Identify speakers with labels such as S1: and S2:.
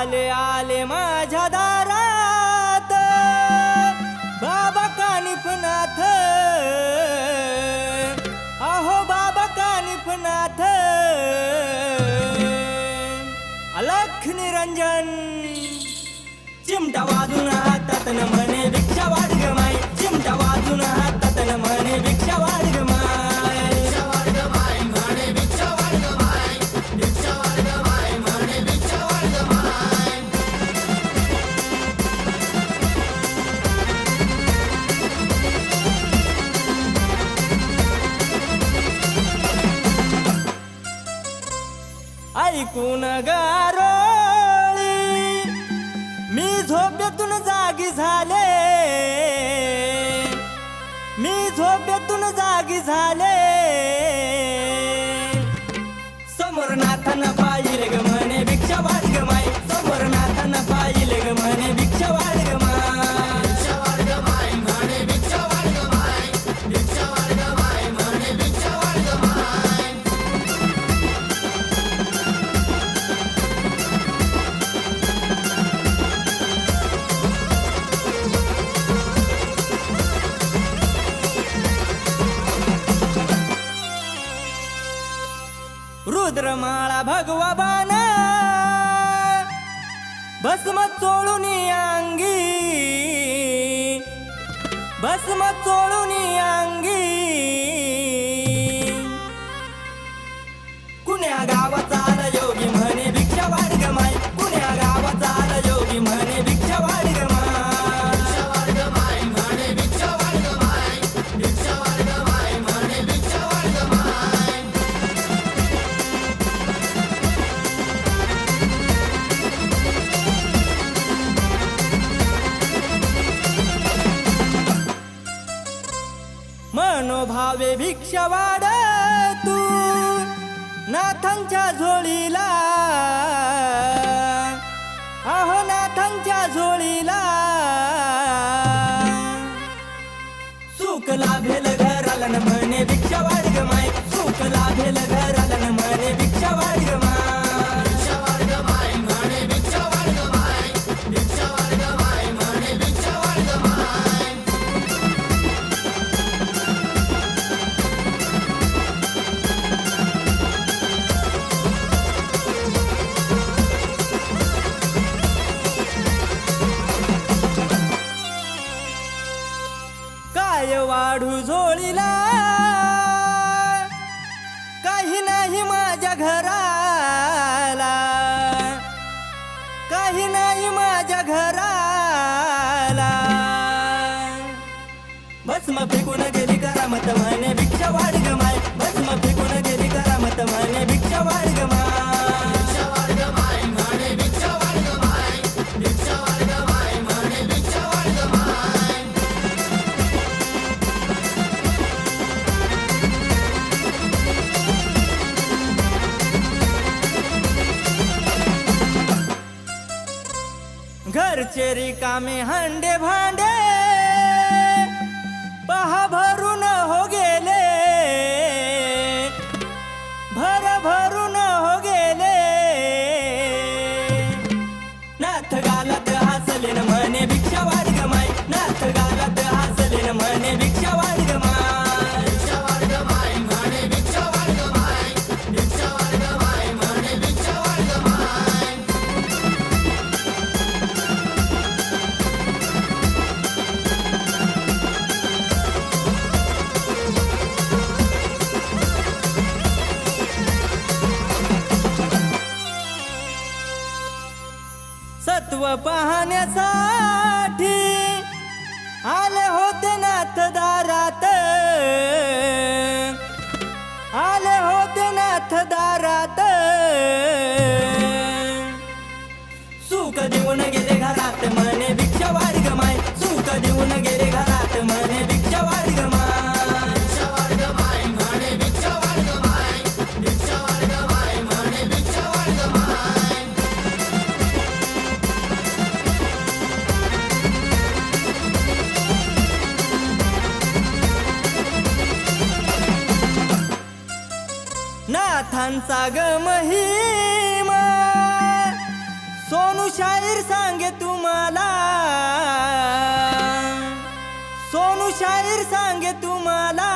S1: आले आले माझ्या दारात. बाबा कानिफनाथ. अहो बाबा कानिफनाथ. अलख निरंजन. चिमटा वाजून हातात न म्हणे भिक्षा वाढ ग माय चिमटा वाजून हातात न म्हणे भिक्षा वाढ ऐकून गारोळी मी झोपेतून जागी झाले. मी झोपेतून जागी झाले. समोर नाथाना भगवा बाण. भस्म चोळून अंगी. भस्म चोळून अंगी. मनोभावे वाढ तू नाथांच्या झोळीला. अहो नाथांच्या झोळीला. सुख लाभेल घराला न म्हणे भिक्षा वाढ माय. सुख लाभेल घराला झोळीला. काही नाही माझ्या घराला. काही नाही माझ्या घराला. बस मग घरचे रिकामे हंडे भांडे तत्व पाहण्यासाठी आले होते नाथदारात. आले होते नाथ दारात सुख देऊन गेले घरात म्हणे भिक्षा वारी ग माय सुख देऊन गेले त्यांचा ग महिमा. सोनू शाहीर सांगे तुम्हाला. सोनू शाहीर सांगे तुम्हाला.